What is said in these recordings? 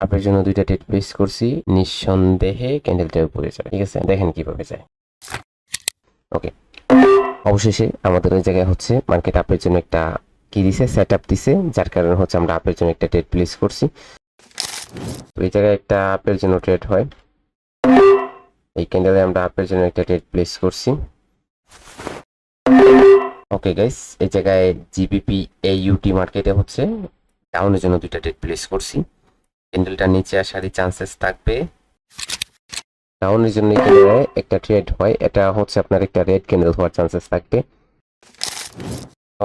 আপনার জন্য দুইটা ডেট প্লেস করছি। নিঃসন্দেহে ক্যান্ডেলটা উপরে যায় ঠিক আছে? দেখেন কীভাবে যায়। ওকে। অবশেষে আমাদের ওই জায়গায় হচ্ছে মার্কেট আপের জন্য একটা কি দিছে? সেট আপ দিছে, যার কারণে হচ্ছে আমরা আপের জন্য একটা ডেট প্লেস করছি। তো এই জায়গায় একটা আপের জন্য ট্রেড হয়। এই ক্যান্ডেলে আমরা আপের জন্য একটা ডেট প্লেস করছি। ওকে গাইস এই জায়গায় জিবিপি এইউটি মার্কেটে হচ্ছে ডাউনের জন্য দুইটা ডেট প্লেস করছি। ক্যান্ডেলটা নিচে আসারই চান্সেস থাকবে। ডাউনের জন্য ক্যান্ডেলে একটা ট্রেড হয়, এটা হচ্ছে আপনার একটা রেড ক্যান্ডেল হওয়ার চান্সেস থাকবে।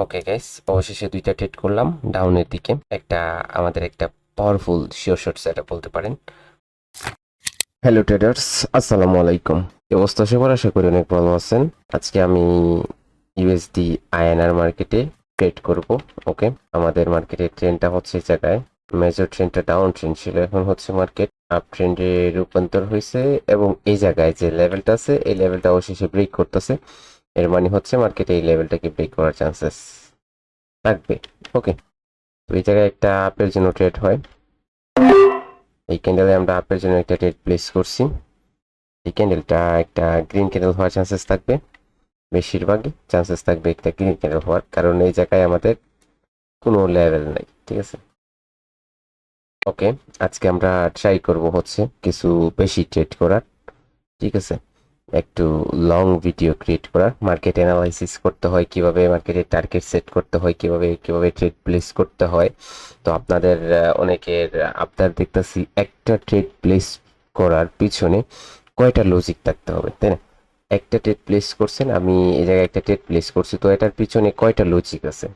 ওকে গাইস অবশেষে দুইটা ট্রেড করলাম ডাউনের দিকে। একটা আমাদের একটা পাওয়ারফুল শিওর শর্ট সেটা বলতে পারেন। হ্যালো ট্রেডার্স আসসালামু আলাইকুম। অবস্থা সবার? আশা করি অনেক ভালো আছেন। আজকে আমি ইউএসডি আইএনআর মার্কেটে ট্রেড করব ওকে আমাদের মার্কেটের ট্রেনটা হচ্ছে এই জায়গায়। মেজর ট্রেনটা ডাউন ট্রেন ছিল, এখন হচ্ছে মার্কেট আপ ট্রেন্ডে রূপান্তর হয়েছে এবং এই জায়গায় যে লেভেলটা আছে, এই লেভেলটা অবশেষে ব্রেক করতেছে। এর মানে হচ্ছে মার্কেটে এই লেভেলটাকে ব্রেক করার চান্সেস থাকবে ওকে তো এই জায়গায় একটা আপের জন্য ট্রেড হয়। এই ক্যান্ডেলে আমরা আপের জন্য একটা ট্রেড প্লেস করছি। এই ক্যান্ডেলটা একটা গ্রিন ক্যান্ডেল হওয়ার চান্সেস থাকবে। বেশিরভাগই চান্সেস থাকবে একটা ক্যান্ডেল হওয়ার, কারণ এই জায়গায় আমাদের কোনো লেভেল নাই, ঠিক আছে? ওকে আজকে আমরা ট্রাই করব হচ্ছে কিছু বেশি ট্রেড করার, ঠিক আছে? একটু লং ভিডিও ক্রিয়েট করার মার্কেট অ্যানালাইসিস করতে হয় কীভাবে মার্কেটের টার্গেট সেট করতে হয়, কীভাবে কীভাবে ট্রেড প্লেস করতে হয়। তো আপনাদের অনেকের, আপনার দেখতেছি একটা ট্রেড প্লেস করার পিছনে কয়টা লজিক থাকতে হবে, তাই না? একটা ট্রেড প্লেস করছেন, আমি এই জায়গায় একটা ট্রেড প্লেস করছি। তো এটার পিছনে কয়টা লজিক আছে?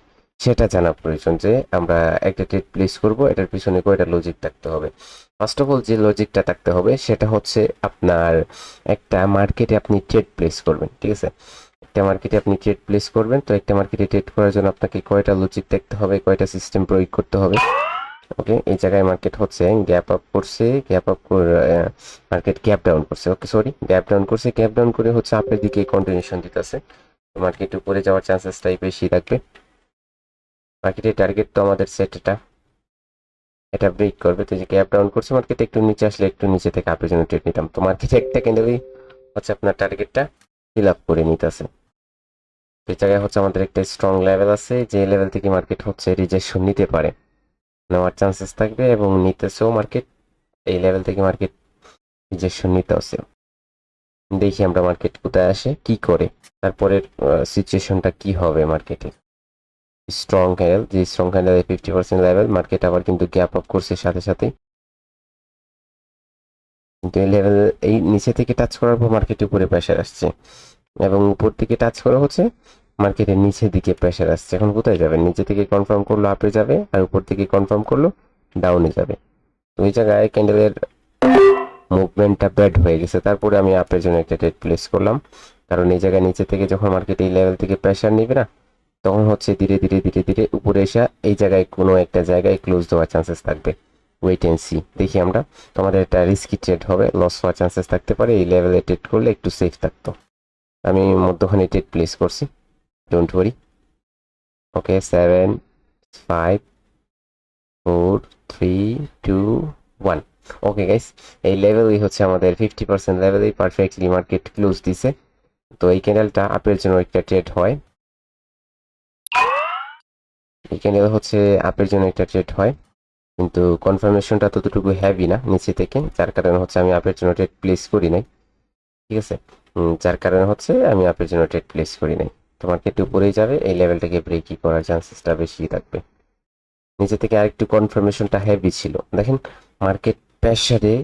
সেটা জানা প্রয়োজন যে আমরা একটা ট্রেড প্লেস করব, এটার পিছনে কয়টা লজিক থাকতে হবে? ফার্স্ট অফ অল যে লজিকটা থাকতে হবে, সেটা হচ্ছে আপনার একটা মার্কেটে আপনি ট্রেড প্লেস করবেন, ঠিক আছে? একটা মার্কেটে আপনি ট্রেড প্লেস করবেন, তো একটা মার্কেটে ট্রেড করার জন্য আপনাকে কয়টা লজিক দেখতে হবে, কয়টা সিস্টেম প্রয়োগ করতে হবে? ওকে এই জায়গায় মার্কেট হচ্ছে গ্যাপ আপ করছে gap up market gap down করছে। ওকে সরি গ্যাপ ডাউন করছে গ্যাপ ডাউন করে হচ্ছে আপের দিকে কন্টিনিউশন দিতেছে। মার্কেট উপরে যাওয়ার চান্সেসটাই বেশি থাকবে। মার্কেটের টার্গেট তো আমাদের সেট এটা। এটা ব্রেক করবে। তো যে গ্যাপ ডাউন করছে মার্কেট একটু নিচে আসলে একটু নিচে থেকে আপের জন্য ট্রেড নিতাম। তো মার্কেটে একটা ক্যান্ডেলই হচ্ছে আপনার টার্গেটটা ফিল আপ করে নিতেছে। এই জায়গায় হচ্ছে আমাদের একটা স্ট্রং লেভেল আছে, যে লেভেল থেকে মার্কেট হচ্ছে রিজেকশন নিতে পারে। নেওয়ার চান্সেস থাকবে এবং নিতেছেও মার্কেট এই লেভেল থেকে মার্কেট রিজেকশন নিতেছেও দেখি আমরা মার্কেট কোথায় আসে, কি করে, তারপরের সিচুয়েশনটা কি হবে মার্কেটে স্ট্রং ক্যান্ডেল যে strong candle fifty percent level market আবার কিন্তু গ্যাপ আপ করছে সাথে সাথে। কিন্তু এই লেভেল এই নিচে থেকে টাচ করার পর মার্কেট উপরে প্রেশার আসছে। এবং উপর থেকে টাচ করা হচ্ছে মার্কেটের নিচের দিকে প্রেশার আসছে। এখন কোথায় যাবে? নিচে থেকে কনফার্ম করল আপে যাবে, আর উপর থেকে কনফার্ম করল ডাউনে যাবে। তো ওই জায়গায় ক্যান্ডেলের মুভমেন্টটা ব্যাড হয়ে গেছে। তারপরে আমি আপের জন্য একটা ট্রেড প্লেস করলাম। কারণ এই জায়গায় নিচে থেকে যখন মার্কেট এই লেভেল থেকে প্রেশার নেবে না, তখন হচ্ছে ধীরে ধীরে ধীরে ধীরে উপরে এসে এই জায়গায় কোনো একটা জায়গায় ক্লোজ দেওয়ার চান্সেস থাকবে। ওয়েট অ্যান্ড সি দেখি আমরা। তোমাদের একটা রিস্কি ট্রেড হবে লস হওয়ার চান্সেস থাকতে পারে। এই লেভেলে ট্রেড করলে একটু সেফ থাকতো। আমি মধ্যখানে ট্রেড প্লেস করছি। Don't worry okay seven five four three two one okay guys এই লেভেলই হচ্ছে আমাদের ফিফটি পার্সেন্ট লেভেলেই পারফেক্টলি মার্কেট ক্লোজ দিছে। তো এই ক্যান্ডেলটা আপের জন্য একটা ট্রেড হয়। এই ক্যান্ডেল হচ্ছে আপের জন্য একটা ট্রেড হয়। কিন্তু কনফার্মেশনটা ততটুকু হ্যাভি না নিচে থেকে। যার কারণে হচ্ছে আমি আপের জন্য ট্রেড প্লেস করি নাই। ঠিক আছে? যার কারণে হচ্ছে আমি আপের জন্য ট্রেড প্লেস করি নাই। তো মার্কেট উপরেই যাবে, এই লেভেলটাকে ব্রেকই করার চান্সেসটা বেশি থাকবে। নিচে থেকে আরেকটু কনফার্মেশনটা হেভি ছিল। দেখেন মার্কেট প্রেশারে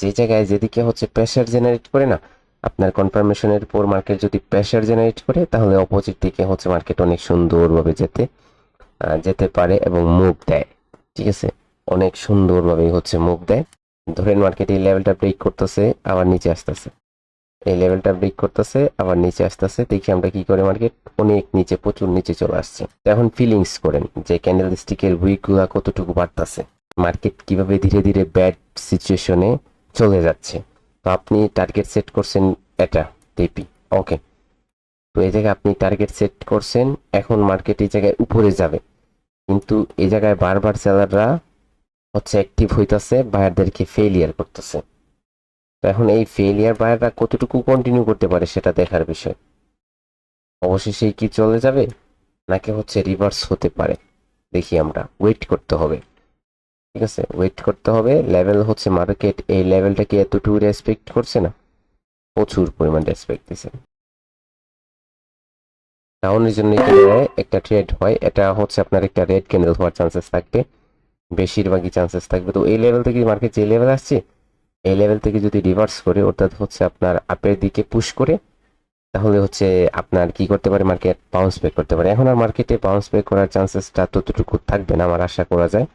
যে জায়গায় যেদিকে হচ্ছে প্রেশার জেনারেট করে না, আপনার কনফার্মেশনের পর মার্কেট যদি প্রেশার জেনারেট করে, তাহলে অপোজিট দিকে হচ্ছে মার্কেট অনেক সুন্দরভাবে যেতে যেতে পারে এবং মুভ দেয়। ঠিক আছে? অনেক সুন্দরভাবে হচ্ছে মুভ দেয়। ধরেন মার্কেট এই লেভেলটা ব্রেক করতেছে, আবার নিচে আসতেছে। এই লেভেলটা ব্রেক করতেছে, আবার নিচে আসতেছে। দেখি আমরা কি করে মার্কেট অনেক নিচে, প্রচুর নিচে চলে আসছে। এখন ফিলিংস করেন যে ক্যান্ডেল স্টিকের উইকগুলা কতটুকু বাড়তেছে? মার্কেট কীভাবে ধীরে ধীরে ব্যাড সিচুয়েশনে চলে যাচ্ছে? তো আপনি টার্গেট সেট করছেন এটা টিপি ওকে তো এই জায়গায় আপনি টার্গেট সেট করছেন, এখন মার্কেট এই জায়গায় উপরে যাবে। কিন্তু এই জায়গায় বারবার সেলাররা হচ্ছে অ্যাক্টিভ হইতাছে বায়ারদেরকে ফেলিয়ার করতেছে। তো এখন এই ফেলিয়ার বায়াররা কতটুকু কন্টিনিউ করতে পারে সেটা দেখার বিষয়। অবশেষে কি চলে যাবে? নাকি হচ্ছে রিভার্স হতে পারে? দেখি আমরা ওয়েট করতে হবে। ঠিক আছে ওয়েট করতে হবে। লেভেল হচ্ছে মার্কেট এই লেভেলটাকে এতটুকু রেসপেক্ট করছে না? প্রচুর পরিমাণ রেসপেক্ট দিছে। ডাউনের জন্য একটা ট্রেড হয়। এটা হচ্ছে আপনার একটা রেড ক্যান্ডেল হওয়ার চান্সেস থাকবে। বেশিরভাগই চান্সেস থাকবে। তো এই লেভেল থেকে মার্কেট যে লেভেল আসছে এই লেভেল থেকে যদি রিভার্স করে, অর্থাৎ হচ্ছে আপনার আপের দিকে পুশ করে, তাহলে হচ্ছে আপনার কি করতে পারে? মার্কেট বাউন্স ব্যাক করতে পারে। এখন আর মার্কেটে বাউন্স ব্যাক করার চান্সেসটা ততটুকু থাকবে না, আমার আশা করা যায়।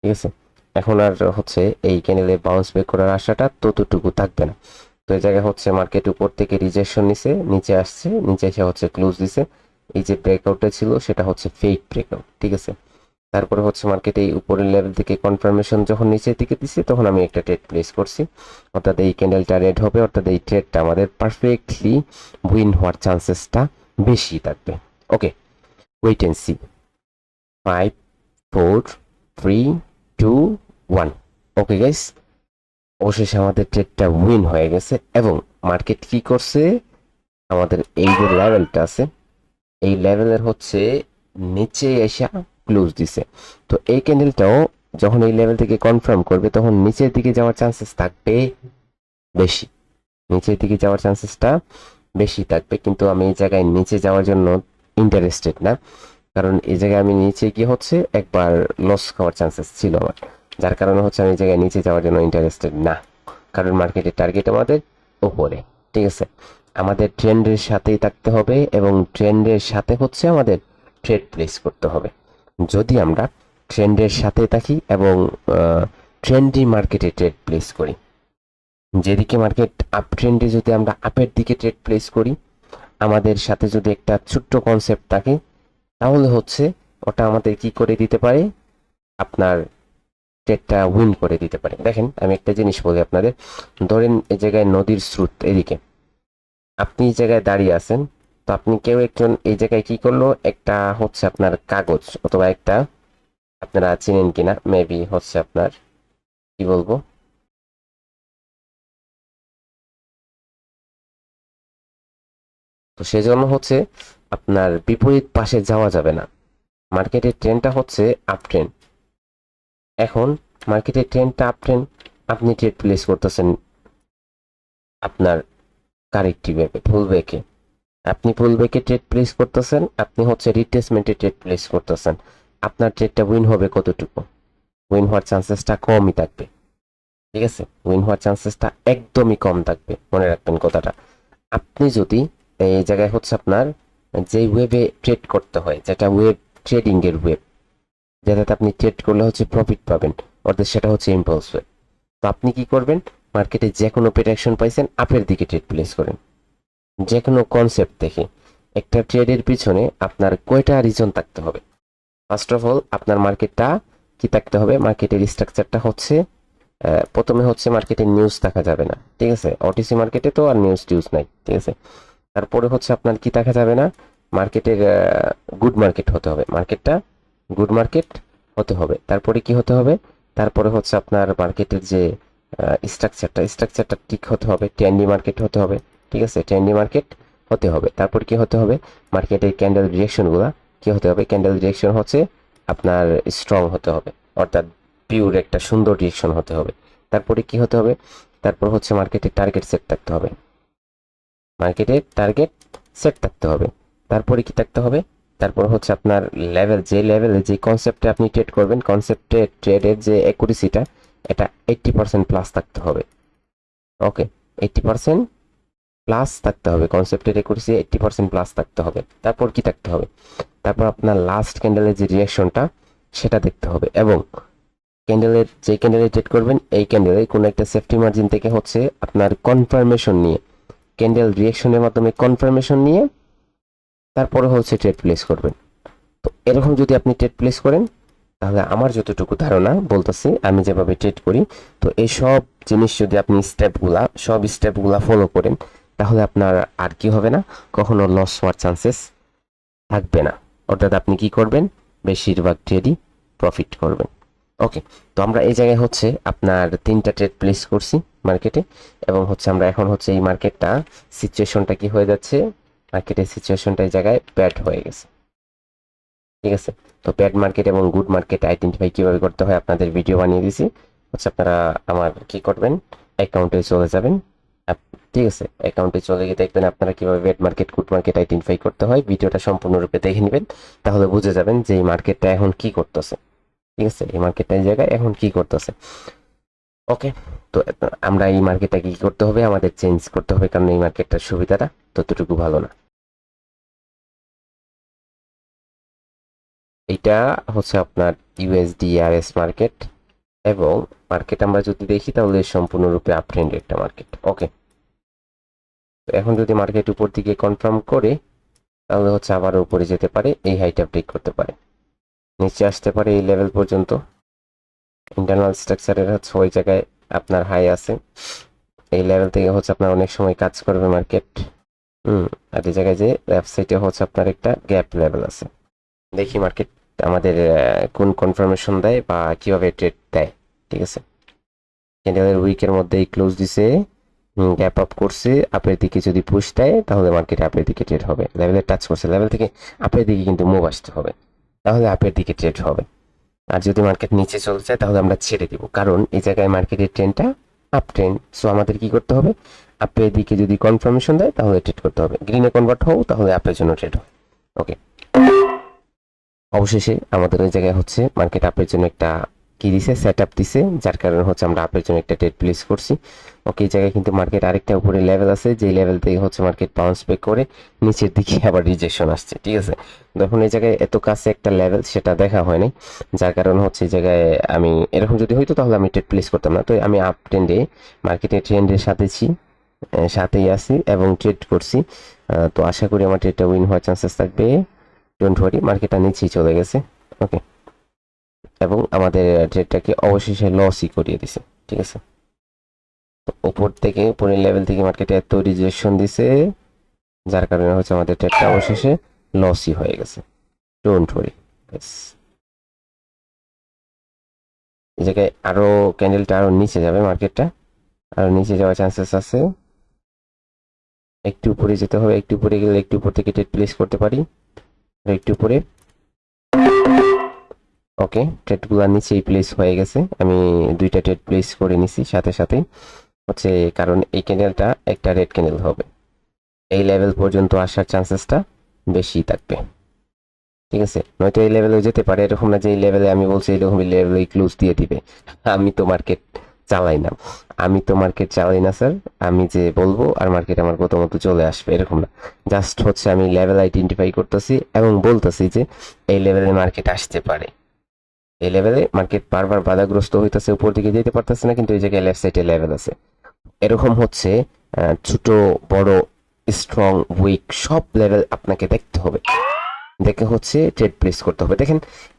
ঠিক আছে? এখন আর হচ্ছে এই ক্যানেলে বাউন্স ব্যাক করার আশাটা ততটুকু থাকবে না। তো এই জায়গায় হচ্ছে মার্কেট উপর থেকে রিজেকশন নিছে, নিচে আসছে, নিচে এসে হচ্ছে ক্লোজ দিছে। এই যে ব্রেকআউটটা ছিল, সেটা হচ্ছে ফেক ব্রেকআউট ঠিক আছে? তারপরে হচ্ছে মার্কেটে এই উপরের লেভেল থেকে কনফার্মেশন যখন নিচের দিকে দিছে, তখন আমি একটা ট্রেড প্লেস করছি। অর্থাৎ এই ক্যান্ডেলটা রেড হবে, অর্থাৎ এই ট্রেডটা আমাদের পারফেক্টলি উইন হওয়ার চান্সেসটা বেশি থাকবে। Okay wait and see five four three two one okay guys অবশেষে আমাদের ট্রেডটা উইন হয়ে গেছে এবং মার্কেট কি করছে? আমাদের এই যে লেভেলটা আছে, এই লেভেলের হচ্ছে নিচে এসে ক্লোজ দিছে। তো এই ক্যান্ডেলটাও যখন এই লেভেল থেকে কনফার্ম করবে, তখন নিচের দিকে যাওয়ার চান্সেস থাকবে বেশি। নিচের দিকে যাওয়ার চান্সেসটা বেশি থাকবে। কিন্তু আমি এই জায়গায় নিচে যাওয়ার জন্য ইন্টারেস্টেড না। কারণ এই জায়গায় আমি নিচে গিয়ে হচ্ছে একবার লস খাওয়ার চান্সেস ছিল আমার। যার কারণে হচ্ছে আমি এই জায়গায় নিচে যাওয়ার জন্য ইন্টারেস্টেড না। কারণ মার্কেটের টার্গেট আমাদের ওপরে ঠিক আছে? আমাদের ট্রেন্ডের সাথেই থাকতে হবে এবং ট্রেন্ডের সাথে হচ্ছে আমাদের ট্রেড প্লেস করতে হবে। যদি আমরা ট্রেন্ডের সাথে থাকি এবং ট্রেন্ডি মার্কেটে ট্রেড প্লেস করি। যেদিকে মার্কেট আপ ট্রেন্ডে যদি আমরা আপের দিকে ট্রেড প্লেস করি, আমাদের সাথে যদি একটা ছোট্ট কনসেপ্ট থাকে, তাহলে হচ্ছে ওটা আমাদের কি করে দিতে পারে? আপনার ট্রেডটা উইন করে দিতে পারে। দেখেন, আমি একটা জিনিস বলি আপনাদের। ধরেন এই জায়গায় নদীর স্রোত এদিকে। আপনি এই জায়গায় দাঁড়িয়ে আছেন তো আপনি কেউ একজন এই জায়গায় কি করল? একটা হচ্ছে আপনার কাগজ অথবা একটা আপনারা চিনেন কিনা? মেবি হচ্ছে আপনার, কি বলব? তো সেজন্য হচ্ছে আপনার বিপরীত পাশে যাওয়া যাবে না। মার্কেটের ট্রেনটা হচ্ছে আপ ট্রেন এখন মার্কেটের ট্রেনটা আপ ট্রেন আপনি ট্রেড প্লেস করতেছেন আপনার কারেক্টিভ ফুল ব্যাকে আপনি ফুল ব্যাকে ট্রেড প্লেস করতেছেন? আপনি হচ্ছে রিট্রেসমেন্টে ট্রেড প্লেস করতেছেন। আপনার ট্রেডটা উইন হবে কতটুকু? উইন হওয়ার চান্সেসটা কমই থাকবে। ঠিক আছে? উইন হওয়ার চান্সেসটা একদমই কম থাকবে। মনে রাখবেন কথাটা। আপনি যদি এই জায়গায় হচ্ছে আপনার যে ওয়েবে ট্রেড করতে হয়, যেটা ওয়েব ট্রেডিং এর ওয়েব যেটাতে আপনি ট্রেড করলে হচ্ছে প্রফিট পাবেন, অর্থাৎ সেটা হচ্ছে ইম্পালস ওয়েব তো আপনি কি করবেন? মার্কেটে যে কোনো প্রেডিকশন পাইছেন, আপের দিকে ট্রেড প্লেস করেন। যে কোনো কনসেপ্ট দেখি একটা ট্রেডের পিছনে আপনার কয়টা রিজন থাকতে হবে। ফার্স্ট অফ অল আপনার মার্কেটটা কি থাকতে হবে? মার্কেটের স্ট্রাকচারটা হচ্ছে প্রথমে হচ্ছে মার্কেটের নিউজ দেখা যাবে না, ঠিক আছে? ওটিসি মার্কেটে তো আর নিউজ টিউজ নাই, ঠিক আছে? তারপরে হচ্ছে আপনার কি দেখা যাবে না? মার্কেটের গুড মার্কেট হতে হবে। মার্কেটটা গুড মার্কেট হতে হবে। তারপরে কি হতে হবে? তারপরে হচ্ছে আপনার মার্কেটের যে স্ট্রাকচারটা স্ট্রাকচারটা ঠিক হতে হবে ট্রেন্ডি মার্কেট হতে হবে। ঠিক আছে ট্রেন্ডি মার্কেট হতে হবে। তারপর কি হতে হবে? মার্কেটের ক্যান্ডেল রিয়েকশনগুলো কি হতে হবে? ক্যান্ডেল রিয়েকশন হচ্ছে আপনার স্ট্রং হতে হবে, অর্থাৎ পিওর একটা সুন্দর রিয়েকশন হতে হবে। তারপরে কি হতে হবে? তারপর হচ্ছে মার্কেটের টার্গেট সেট থাকতে হবে। মার্কেটের টার্গেট সেট থাকতে হবে। তারপরে কি থাকতে হবে? তারপর হচ্ছে আপনার লেভেল যে লেভেলে যে কনসেপ্টে আপনি ট্রেড করবেন কনসেপ্টে ট্রেডের যে অ্যাকুরেসিটা এটা এইট্টি পার্সেন্ট প্লাস থাকতে হবে। ওকে এইট্টি পার্সেন্ট প্লাস থাকতে হবে কনসেপ্টের অ্যাকুরেসি এইট্টি পার্সেন্ট প্লাস থাকতে হবে। তারপর কি থাকতে হবে? তারপর আপনার লাস্ট ক্যান্ডেলের যে রিয়াকশনটা সেটা দেখতে হবে এবং ক্যান্ডেলের যে ক্যান্ডেলে ট্রেড করবেন, এই ক্যান্ডেলে কোনো একটা সেফটি মার্জিন থেকে হচ্ছে আপনার কনফার্মেশন নিয়ে ক্যান্ডেল রিয়াকশনের মাধ্যমে কনফার্মেশন নিয়ে, তারপরে হচ্ছে ট্রেড প্লেস করবেন। তো এরকম যদি আপনি ট্রেড প্লেস করেন, তাহলে আমার যতটুকু ধারণা বলতেছি, আমি যেভাবে ট্রেড করি, তো এই সব জিনিস যদি আপনি স্টেপগুলা সব স্টেপগুলা ফলো করেন তাহলে আপনার আর কি হবে না? কখনো লস হওয়ার চান্সেস থাকবে না। অর্থাৎ আপনি কি করবেন? বেশিরভাগ ট্রেডই প্রফিট করবেন। ওকে তো আমরা এই জায়গায় হচ্ছে আপনার তিনটা ট্রেড প্লেস করছি মার্কেটে এবং হচ্ছে আমরা এখন হচ্ছে এই মার্কেটটা সিচুয়েশনটা কি হয়ে যাচ্ছে? মার্কেটের সিচুয়েশনটা এই জায়গায় ব্যাড হয়ে গেছে। ঠিক আছে? তো ব্যাড মার্কেট এবং গুড মার্কেট আইডেন্টিফাই কীভাবে করতে হয় আপনাদের ভিডিও বানিয়ে দিছি। হচ্ছে আপনারা আমার কি করবেন? অ্যাকাউন্টে চলে যাবেন। ঠিক আছে অ্যাকাউন্টে চলে গিয়ে দেখবেন আপনারা কীভাবে bad market good market identify করতে হয়। ভিডিওটা সম্পূর্ণরূপে দেখে নেবেন, তাহলে বুঝে যাবেন যে এই মার্কেটটা এখন কি করতেছে। ঠিক আছে, এই মার্কেটটা এই জায়গায় এখন কি করতেছে। ওকে তো আমরা এই মার্কেটটা কি করতে হবে? আমাদের চেঞ্জ করতে হবে, কারণ এই মার্কেটটার সুবিধাটা ততটুকু ভালো না। এটা হচ্ছে আপনার ইউএসডি আরএস মার্কেট এবং মার্কেট আমরা যদি দেখি, তাহলে সম্পূর্ণরূপে আপ ট্রেন্ড একটা মার্কেট ওকে এখন যদি মার্কেট উপর দিকে কনফার্ম করে, তাহলে হচ্ছে আবার উপরে যেতে পারে, এই হাইটা ব্রেক করতে পারে। নিচে আসতে পারে এই লেভেল পর্যন্ত। ইন্টারনাল স্ট্রাকচারের হচ্ছে ওই জায়গায় আপনার হাই আছে। এই লেভেল থেকে হচ্ছে আপনার অনেক সময় কাজ করবে মার্কেট হুম, আর এই জায়গায় যে সাইডে হচ্ছে আপনার একটা গ্যাপ লেভেল আছে। দেখি মার্কেট আমাদের কোন কনফার্মেশন দেয় বা কীভাবে ট্রেড দেয়, ঠিক আছে? ক্যান্ডেলের উইকের মধ্যে ক্লোজ দিছে। গ্যাপ আপ করছে আপের দিকে যদি পুশ দেয়, তাহলে মার্কেট আপের দিকে ট্রেড হবে। লেভেলে টাচ করছে লেভেল থেকে আপের দিকে কিন্তু মুভ আসতে হবে। তাহলে আপের দিকে ট্রেড হবে। আর যদি মার্কেট নিচে চলে যায়, তাহলে আমরা ছেড়ে দিব। কারণ এই জায়গায় মার্কেটের ট্রেনটা আপ ট্রেন সো আমাদের কি করতে হবে? আপের দিকে যদি কনফার্মেশন দেয়, তাহলে ট্রেড করতে হবে। গ্রিনে কনভার্ট হও, তাহলে আপের জন্য ট্রেড হবে। ওকে অবশেষে আমাদের ওই জায়গায় হচ্ছে মার্কেট আপের জন্য একটা কি দিছে? সেট আপ দিছে, যার কারণে হচ্ছে আমরা আপের জন্য একটা ট্রেড প্লেস করছি। ওকে এই জায়গায় কিন্তু মার্কেট আরেকটা উপরে লেভেল আছে যে লেভেল থেকে হচ্ছে মার্কেট বাউন্স ব্যাক করে নিচের দিকে আবার রিজেকশন আসছে, ঠিক আছে? দেখুন, এই জায়গায় এত কাছে একটা লেভেল সেটা দেখা হয়নি যার কারণে হচ্ছে এই জায়গায় আমি, এরকম যদি হইতো তাহলে আমি ট্রেড প্লেস করতাম না। তো আমি আপ ট্রেন্ডে মার্কেটের ট্রেন্ডের সাথে ছি সাথেই আছি এবং ট্রেড করছি। তো আশা করি আমার ট্রেডটা উইন হওয়ার চান্সেস থাকবে। ডোন্ট ওয়ারি মার্কেটটা নিচেই চলে গেছে। ওকে এবং আমাদের ট্রেডটাকে অবশেষে লসই করিয়ে দিছে, ঠিক আছে? উপর থেকে উপরের লেভেল থেকে মার্কেটে এত রিজেকশন দিছে, যার কারণে হচ্ছে আমাদের ট্রেডটা অবশেষে লসই হয়ে গেছে। ডোন্ট ওয়ারি এই জায়গায় আরও ক্যান্ডেলটা আরও নিচে যাবে মার্কেটটা আরও নিচে যাওয়ার চান্সেস আছে। একটু উপরে যেতে হবে, একটু উপরে গেলে একটু উপর থেকে ট্রেড প্লেস করতে পারি। একটু উপরে। ওকে ট্রেডগুলো নিচেই প্লেস হয়ে গেছে। আমি দুইটা ট্রেড প্লেস করে নিছি সাথে সাথে হচ্ছে কারণ এই ক্যান্ডেলটা একটা রেড ক্যান্ডেল হবে। এই লেভেল পর্যন্ত আসার চান্সেসটা বেশি থাকবে। ঠিক আছে? নয়তো এই লেভেলে যেতে পারে। এরকম না যে এই লেভেলে আমি বলছি এরকম লেভেলে ক্লোজ দিয়ে দিবে। আমি তো মার্কেট চালাই না। আমি তো মার্কেট চালাই না স্যার আমি যে বলব, আর মার্কেট আমার কত মতো চলে আসবে। এরকম না। জাস্ট হচ্ছে আমি লেভেল আইডেন্টিফাই করতেছি এবং বলতেছি যে এই লেভেলে মার্কেট আসতে পারে। এই লেভেলে মার্কেট বারবার বাধাগ্রস্ত হইতেছে, উপর দিকে যেতে পারতেছে না, কিন্তু এই জায়গায় লেফট সাইডে লেভেল আছে। এরকম হচ্ছে ছোট, বড় স্ট্রং উইক সব লেভেল আপনাকে দেখতে হবে। দেখে হচ্ছে ট্রেড প্লেস করতে হবে। দেখেন,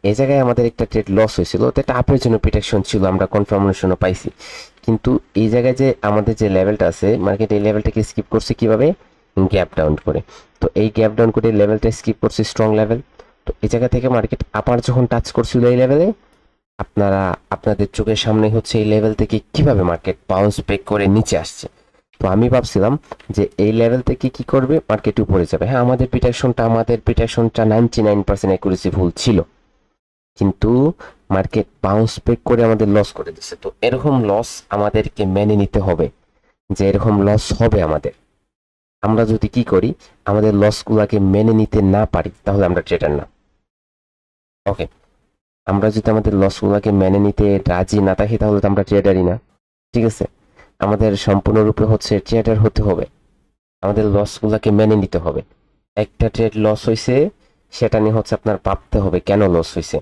এই জায়গায় আমাদের একটা ট্রেড লস হয়েছিল, তো এটা আপের জন্য প্রোটেকশন ছিল, আমরা কনফার্মেশনও পাইছি। কিন্তু এই জায়গায় যে আমাদের যে লেভেলটা আছে মার্কেট এই লেভেলটাকে স্কিপ করছে কীভাবে? গ্যাপ ডাউন করে। তো এই গ্যাপ ডাউন করে লেভেলটা স্কিপ করছে স্ট্রং লেভেল তো এই জায়গা থেকে মার্কেট আবার যখন টাচ করছিল এই লেভেলে আপনারা, আপনাদের চোখের সামনে হচ্ছে এই লেভেল থেকে কীভাবে মার্কেট বাউন্স ব্রেক করে নিচে আসছে? তো আমি ভাবছিলাম যে এই লেভেল থেকে কি করবে? মার্কেট উপরে যাবে। হ্যাঁ আমাদের প্রিটেকশনটা আমাদের প্রিটেকশনটা নাইনটি নাইন পার্সেন্ট অ্যাকুরেসি ভুল ছিল। কিন্তু মার্কেট বাউন্স ব্রেক করে আমাদের লস করে দিচ্ছে তো এরকম লস আমাদেরকে মেনে নিতে হবে যে এরকম লস হবে আমাদের। আমরা যদি কি করি, আমাদের লসগুলোকে মেনে নিতে না পারি, তাহলে আমরা ট্রেডার না। ওকে আমরা যদি আমাদের লসগুলোকে মেনে নিতে রাজি না থাকি, তাহলে তো আমরা ট্রেডারই না। ঠিক আছে? আমাদের সম্পূর্ণরূপে হচ্ছে ট্রেডার হতে হবে। আমাদের লসগুলোকে মেনে নিতে হবে। একটা ট্রেড লস হয়েছে সেটা নিয়ে হচ্ছে আপনার ভাবতে হবে, কেন লস হয়েছে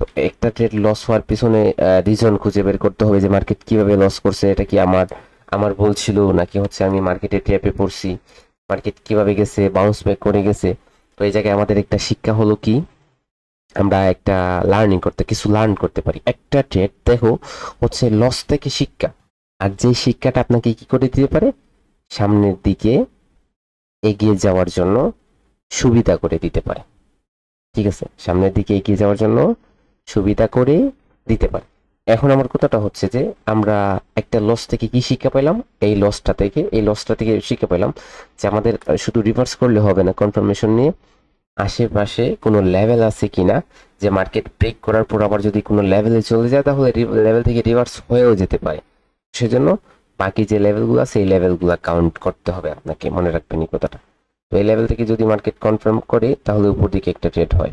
তো একটা ট্রেড লস হওয়ার পিছনে রিজন খুঁজে বের করতে হবে যে মার্কেট কীভাবে লস করছে, এটা কি আমার আমার ভুল ছিল, নাকি হচ্ছে আমি মার্কেটে ট্র্যাপে পড়ছি মার্কেট কীভাবে গেছে বাউন্স ব্যাক করে গেছে? তো এই জায়গায় আমাদের একটা শিক্ষা হলো কি আমরা একটা লার্নিং করতে, কিছু লার্ন করতে পারি। একটা ট্রেড দেখো হচ্ছে লস থেকে শিক্ষা। আর যে শিক্ষাটা আপনাকে কি করে দিতে পারে? সামনের দিকে এগিয়ে যাওয়ার জন্য সুবিধা করে দিতে পারে। ঠিক আছে? সামনের দিকে এগিয়ে যাওয়ার জন্য সুবিধা করে দিতে পারে। এখন আমার কথাটা হচ্ছে যে, আমরা একটা লস থেকে কি শিক্ষা পেলাম? এই লসটা থেকে, এই লসটা থেকে শিক্ষা পেলাম যে আমাদের শুধু রিভার্স করলে হবে না কনফার্মেশন নিয়ে আশেপাশে কোনো লেভেল আছে কিনা, যে মার্কেট ব্রেক করার পর আবার যদি কোনো লেভেলে চলে যায়, তাহলে লেভেল থেকে রিভার্স হয়েও যেতে পারে। সেজন্য বাকি যে লেভেলগুলো আছে, এই লেভেলগুলো কাউন্ট করতে হবে আপনাকে, মনে রাখবেন এই কথাটা। তো এই লেভেল থেকে যদি মার্কেট কনফার্ম করে, তাহলে উপর দিকে একটা ট্রেড হয়।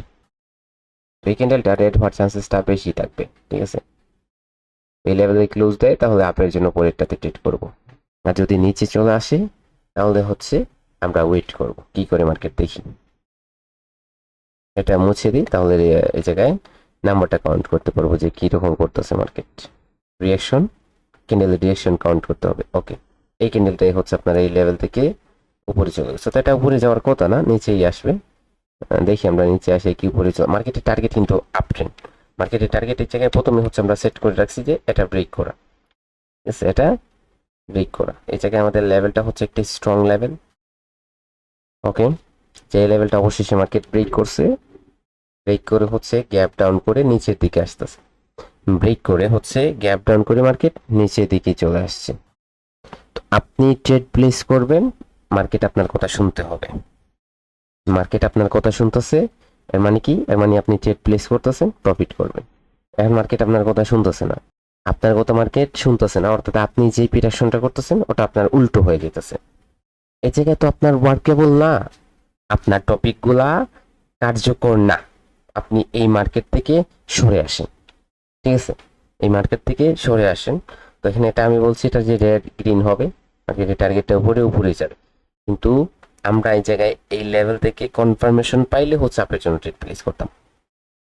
তো এই ক্যান্ডেলটা রেড হওয়ার চান্সেসটা বেশি থাকবে, ঠিক আছে? এই লেভেলে ক্লোজ দেয়, তাহলে আপের জন্য পরেরটাতে ট্রেড করব। আর যদি নিচে চলে আসে, তাহলে হচ্ছে আমরা ওয়েট করব, কি করে মার্কেট দেখি। এটা মুছে দিই, তাহলে এই জায়গায় নাম্বারটা কাউন্ট করতে পারব যে কি রকম করতেছে মার্কেট রিয়াকশন ক্যান্ডেলের রিয়াকশন কাউন্ট করতে হবে ওকে এই ক্যান্ডেলটাই হচ্ছে আপনার এই লেভেল থেকে উপরে চলে গেছে। তো এটা উপরে যাওয়ার কথা না, নিচেই আসবে। দেখি আমরা নিচে আসে কি উপরে চলে মার্কেটের টার্গেট কিন্তু আপ ট্রেন্ড মার্কেটের টার্গেটের জায়গায় প্রথমে হচ্ছে আমরা সেট করে রাখছি যে এটা ব্রেক করা। ঠিক এটা ব্রেক করা। এই জায়গায় আমাদের লেভেলটা হচ্ছে একটি স্ট্রং লেভেল ওকে যে লেভেলটা অবশেষে মার্কেট ব্রেক করছে ব্রেক করে হচ্ছে গ্যাপ ডাউন করে নিচের দিকে আসতেছে। ব্রেক করে হচ্ছে গ্যাপ ডাউন করে মার্কেট নিচের দিকে চলে আসছে। তো আপনি ট্রেড প্লেস করবেন মার্কেট আপনার কথা শুনতে হবে। মার্কেট আপনার কথা শুনতেছে, এর মানে কি? এর মানে আপনি ট্রেড প্লেস করতেছেন প্রফিট করবেন। এখন মার্কেট আপনার কথা শুনতেছে না। আপনার কথা মার্কেট শুনতেছে না, অর্থাৎ আপনি যে প্রিডাকশনটা করতেছেন, ওটা আপনার উল্টো হয়ে যেতেছে। এই জায়গায় তো আপনার ওয়ার্কেবল না। আপনার টপিকগুলা কার্যকর না। আপনি এই মার্কেট থেকে সরে আসেন। ঠিক আছে? এই মার্কেট থেকে সরে আসেন। তো এখানে এটা আমি বলছি, এটা যে রেড গ্রিন হবে মার্কেটের টার্গেটটা উপরে উপরে যাবে। কিন্তু আমরা এই জায়গায় এই লেভেল থেকে কনফার্মেশন পাইলে হচ্ছে আপনার জন্য ট্রেড প্লেস করতাম।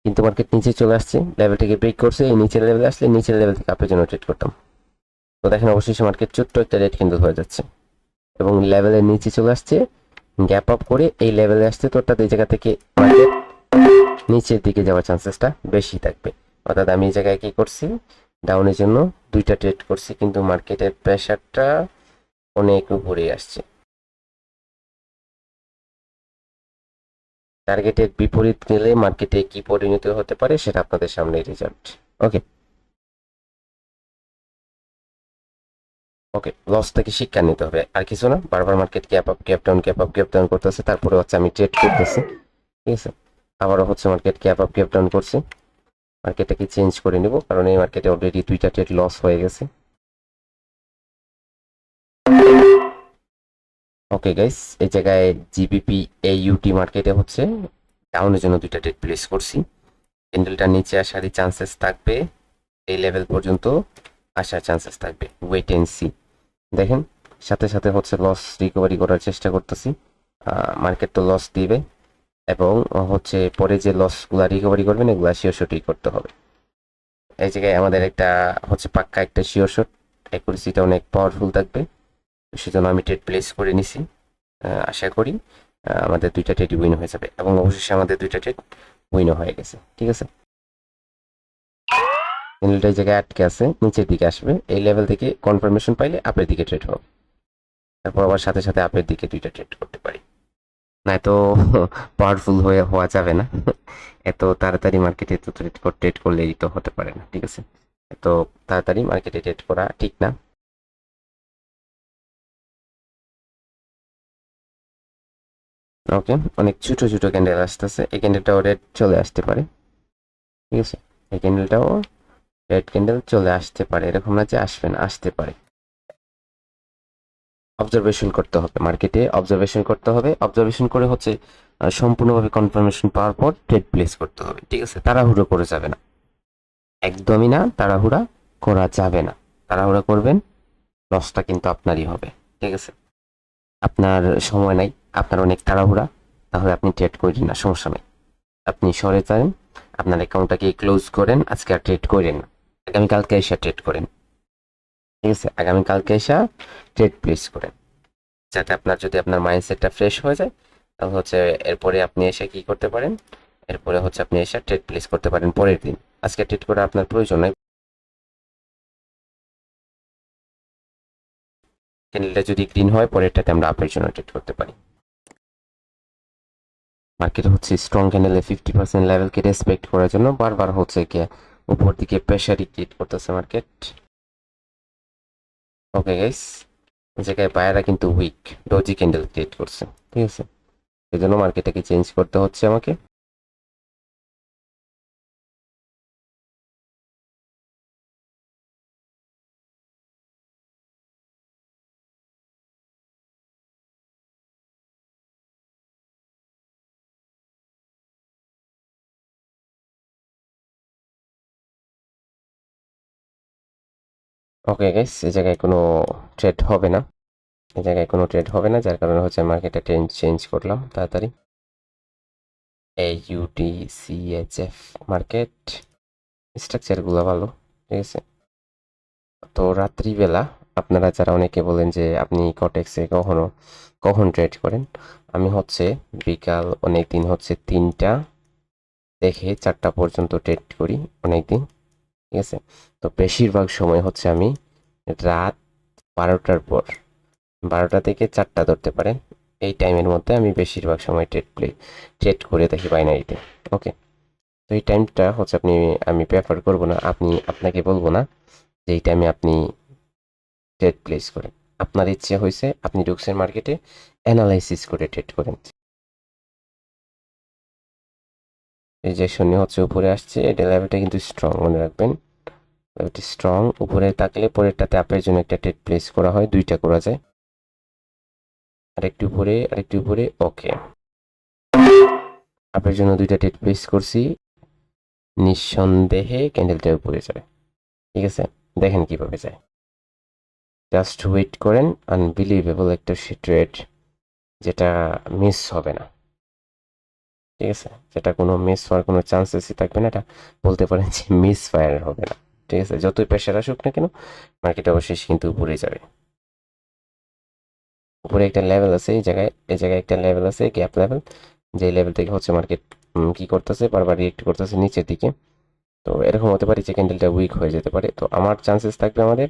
কিন্তু মার্কেট নিচে চলে আসছে লেভেল থেকে ব্রেক করছে, এই নিচের লেভেলে আসলে নিচের লেভেল থেকে আপনার জন্য ট্রেড করতাম। তো দেখেন অবশেষে মার্কেট ছোট্ট একটা রেট কিন্তু হয়ে যাচ্ছে। এবং লেভেলের নিচে চলে আসছে গ্যাপ আপ করে এই লেভেলে আসছে তো অর্থাৎ এই জায়গা থেকে নিচের দিকে যাওয়ার চান্সেসটা বেশি থাকবে। অর্থাৎ আমি এই জায়গায় কী করছি? ডাউনের জন্য দুইটা ট্রেড করছি, কিন্তু মার্কেটের প্রেশারটা অনেক উপরে আসছে। টার্গেটের বিপরীত গেলে মার্কেটে কি পরিণত হতে পারে সেটা আপনাদের সামনে রেজাল্ট ওকে ওকে লস থেকে শিক্ষা নিতে হবে। আর কিছু না, বারবার market gap up gap down gap up gap down করতেছে, তারপরে হচ্ছে আমি ট্রেড করতেছি। ঠিক আছে? আবারও হচ্ছে market gap up gap down করছে। মার্কেটটাকে চেঞ্জ করে নিব, কারণ এই মার্কেটে অলরেডি দুইটা ট্রেড লস হয়ে গেছে। ওকে গাইস এই জায়গায় জিবিপি এইউটি মার্কেটে হচ্ছে ডাউনের জন্য দুইটা ট্রেড প্লেস করছি। ক্যান্ডেলটা নিচে আসারই চান্সেস থাকবে, এই লেভেল পর্যন্ত আসার চান্সেস থাকবে। ওয়েট এন্ড সি দেখেন, সাথে সাথে হচ্ছে লস রিকভারি করার চেষ্টা করতেছি। মার্কেট তো লস দিবে এবং হচ্ছে পরে যে লসগুলো রিকভারি করবেন, এগুলো শিওর শটই করতে হবে। এই জায়গায় আমাদের একটা হচ্ছে পাক্কা একটা শিওর শট অ্যাকুরেসিটা অনেক পাওয়ারফুল থাকবে। সেজন্য আমি ট্রেড প্লেস করে নিছি। আশা করি আমাদের দুইটা ট্রেড উইন হয়ে যাবে এবং অবশেষে আমাদের দুইটা ট্রেড উইনও হয়ে গেছে। ঠিক আছে? ক্যান্ডেলটা এই জায়গায় আটকে আছে, নিচের দিকে আসবে। এই লেভেল থেকে কনফার্মেশন পাইলে আপের দিকে ট্রেড হবে। তারপর আবার সাথে সাথে আপের দিকে দুইটা ট্রেড করতে পারি। না এত পাওয়ারফুল হয়ে হওয়া যাবে না। এত তাড়াতাড়ি মার্কেটে তো ট্রেড ট্রেড করলেই তো হতে পারে না, ঠিক আছে? এত তাড়াতাড়ি মার্কেটে ট্রেড করা ঠিক না। ওকে অনেক ছোট ছোট ক্যান্ডেল আসতেছে। এই ক্যান্ডেলটাও রেড চলে আসতে পারে। ঠিক আছে? এই ক্যান্ডেলটাও রেড ক্যান্ডেল চলে আসতে পারে। এরকম না যে আসবে না, আসতে পারে। অবজারভেশন করতে হবে মার্কেটে অবজারভেশন করতে হবে। অবজারভেশন করে হচ্ছে সম্পূর্ণভাবে কনফার্মেশন পাওয়ার পর ট্রেড প্লেস করতে হবে। ঠিক আছে? তাড়াহুড়ো করে যাবে না। একদমই না, তাড়াহুড়া করা যাবে না। তাড়াহুড়া করবেন লসটা কিন্তু আপনারই হবে। ঠিক আছে? আপনার সময় নাই, আপনার অনেক তাড়াহুড়া, তাহলে আপনি ট্রেড করেন না, সমস্যা নেই। আপনি সরে যান, আপনার অ্যাকাউন্টটাকে ক্লোজ করেন, আজকে আর ট্রেড করেন না। আগামীকালকে এসে ট্রেড করেন। ঠিক আছে? আগামীকালকে এসে ট্রেড প্লেস করেন। যাতে আপনার যদি আপনার মাইন্ডসেটটা ফ্রেশ হয়ে যায়, তাহলে হচ্ছে এরপরে আপনি এসে কি করতে পারেন? এরপরে হচ্ছে আপনি এসে ট্রেড প্লেস করতে পারেন পরের দিন। আজকে ট্রেড করা আপনার প্রয়োজন নাই। ক্যান্ডেলটা যদি গ্রিন হয়, পরেরটাতে আমরা আপের জন্য ট্রেড করতে পারি। মার্কেট হচ্ছে স্ট্রং ক্যান্ডেলে ফিফটি পার্সেন্ট লেভেলকে রেসপেক্ট করার জন্য বারবার হচ্ছে কি উপর দিকে প্রেশারই ক্রিয়েট করতেছে মার্কেট ওকে গাইস জায়গায় বায়রা কিন্তু উইক ডজি ক্যান্ডেল ক্রিয়েট করছে, ঠিক আছে? এই জন্য মার্কেটটাকে চেঞ্জ করতে হচ্ছে আমাকে। ওকে গাইস এই জায়গায় কোনো ট্রেড হবে না। এই জায়গায় কোনো ট্রেড হবে না, যার কারণে হচ্ছে মার্কেটে ট্রেন্ড চেঞ্জ করলাম তাড়াতাড়ি। এই ইউটি সিএচএফ মার্কেট স্ট্রাকচারগুলো ভালো, ঠিক আছে? তো রাত্রিবেলা আপনারা যারা অনেকে বলেন যে আপনি কটেক্সে কখনো, কখন ট্রেড করেন, আমি হচ্ছে বিকাল অনেক দিন হচ্ছে তিনটা দেখে চারটা পর্যন্ত ট্রেড করি অনেক দিন ঠিক আছে? তো বেশিরভাগ সময় হচ্ছে আমি রাত বারোটার পর। বারোটা থেকে চারটা ধরতে পারেন। এই টাইমের মধ্যে আমি বেশিরভাগ সময় ট্রেড প্লে ট্রেড করে থাকি বাইনারিতে ওকে তো এই টাইমটা হচ্ছে আপনি, আমি প্রেফার করব না। আপনি, আপনাকে বলব না যে এই টাইমে আপনি ট্রেড প্লেস করেন। আপনার ইচ্ছে হয়েছে আপনি ঢুকছেন মার্কেটে অ্যানালাইসিস করে ট্রেড করেন। এই যে শূন্য হচ্ছে উপরে আসছে। এটা লেভেলটা কিন্তু স্ট্রং মনে রাখবেন। লেভেলটি স্ট্রং উপরে তাকলে পরেরটাতে আপের জন্য একটা ট্রেড প্লেস করা হয়। দুইটা করা যায়। আরেকটু উপরে আরেকটু উপরে। ওকে। আপের জন্য দুইটা ট্রেড প্লেস করছি। নিঃসন্দেহে ক্যান্ডেলটা উপরে যাবে ঠিক আছে? দেখেন কীভাবে যায়। জাস্ট ওয়েট করেন। আনবিলিভেবল একটা ট্রেড যেটা মিস হবে না। ঠিক আছে? যেটা কোনো মিস হওয়ার কোনো চান্সেসই থাকবে না, এটা বলতে পারেন যে মিস ফায়ার হবে না। ঠিক আছে? যতই প্রেশার আসুক না কেন মার্কেট অবশ্যই কিন্তু উপরে যাবে। উপরে একটা লেভেল আছে, এই জায়গায় এই জায়গায় একটা লেভেল আছে গ্যাপ লেভেল যে লেভেল থেকে হচ্ছে মার্কেট কি করতেছে, বারবার রিয়েক্ট করতেছে নিচের দিকে। তো এরকম হতে পারে যে ক্যান্ডেলটা উইক হয়ে যেতে পারে। তো আমার চান্সেস থাকবে আমাদের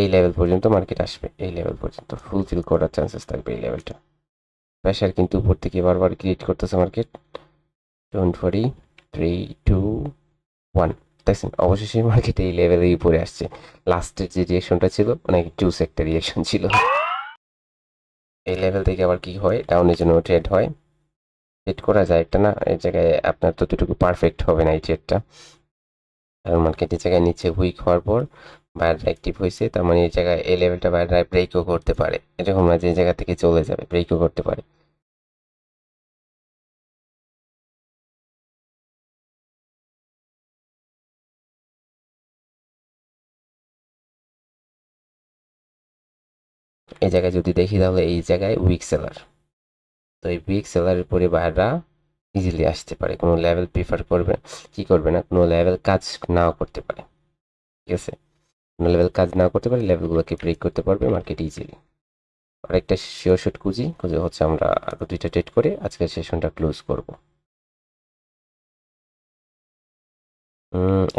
এই লেভেল পর্যন্ত মার্কেট আসবে, এই লেভেল পর্যন্ত। ফুলফিল করার চান্সেস থাকবে এই লেভেলটা প্রেশার কিন্তু উপর থেকে বারবার ক্রিয়েট করতেছে market don't worry three two one দেখছেন, অবশেষে মার্কেটে এই লেভেলেই উপরে আসছে। লাস্টের যে রিয়েকশনটা ছিল অনেক জুস একটা রিয়েকশন ছিল। এই লেভেল থেকে আবার কি হয়? ডাউনের জন্য ট্রেড হয়। ট্রেড করা যায় একটা না এই জায়গায় আপনার ততটুকু পারফেক্ট হবে না এই ট্রেডটা কারণ মার্কেট এই জায়গায় নিচে উইক হওয়ার পর বাইরে অ্যাক্টিভ হয়েছে, তার মানে এই জায়গায় এই লেভেলটা বাইরে ব্রেকও করতে পারে। এরকম না যে জায়গা থেকে চলে যাবে ব্রেকও করতে পারে। এই জায়গায় যদি দেখি তাহলে এই জায়গায় উইক সেলার তো এই উইক সেলারের পরে বাইররা ইজিলি আসতে পারে। কোনো লেভেল প্রিফার করবে, কি করবে না, কোনো লেভেল কাজ নাও করতে পারে। ঠিক আছে? কোনো লেভেল কাজ না করতে পারে লেভেলগুলোকে ব্রেক করতে পারবে মার্কেট ইজিলি আর একটা শিওর শট খুঁজি, খুঁজে হচ্ছে আমরা আরও দুইটা ট্রেড করে আজকের সেশনটা ক্লোজ করব।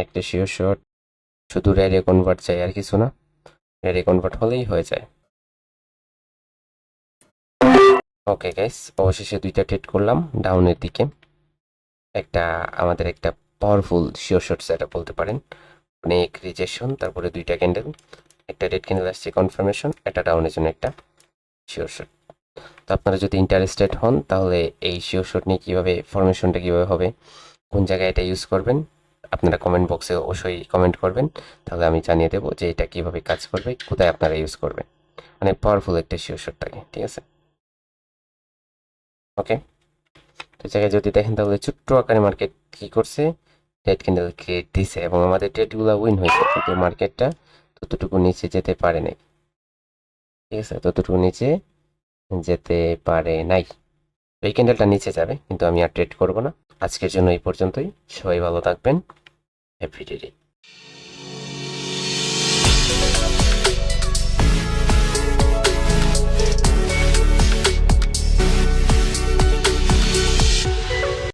একটা শিওর শট শুধু রেডে কনভার্ট চাই আর কিছু না। রেডে কনভার্ট হলেই হয়ে যায়। ওকে গাইস অবশেষে দুইটা ট্রেড করলাম ডাউনের দিকে। একটা, আমাদের একটা পাওয়ারফুল শিওর শট সেটা বলতে পারেন। অনেক রিজেকশন তারপরে দুইটা ক্যান্ডেল একটা রেড ক্যান্ডেল আসছে কনফার্মেশন একটা ডাউনের জন্য একটা শিওর শট তো আপনারা যদি ইন্টারেস্টেড হন, তাহলে এই শিওর শট নিয়ে কীভাবে ফরমেশনটা কীভাবে হবে, কোন জায়গায় এটা ইউজ করবেন, আপনারা কমেন্ট বক্সে অবশ্যই কমেন্ট করবেন। তাহলে আমি জানিয়ে দেবো যে এটা কীভাবে কাজ করবে, কোথায় আপনারা ইউজ করবেন। মানে পাওয়ারফুল একটা শিওর শট থাকে, ঠিক আছে? ওকে তো জায়গায় যদি দেখেন তাহলে ছোট্ট আকারে মার্কেট কি করছে? ট্রেড ক্যান্ডেল ক্রিয়েট দিছে এবং আমাদের ট্রেডগুলো উইন হয়েছে কিন্তু মার্কেটটা ততটুকু নিচে যেতে পারে নাই। ঠিক আছে? ততটুকু নিচে যেতে পারে নাই। এই ক্যান্ডেলটা নিচে যাবে কিন্তু আমি আর ট্রেড করব না। আজকের জন্য এই পর্যন্তই। সবাই ভালো থাকবেন। Happy day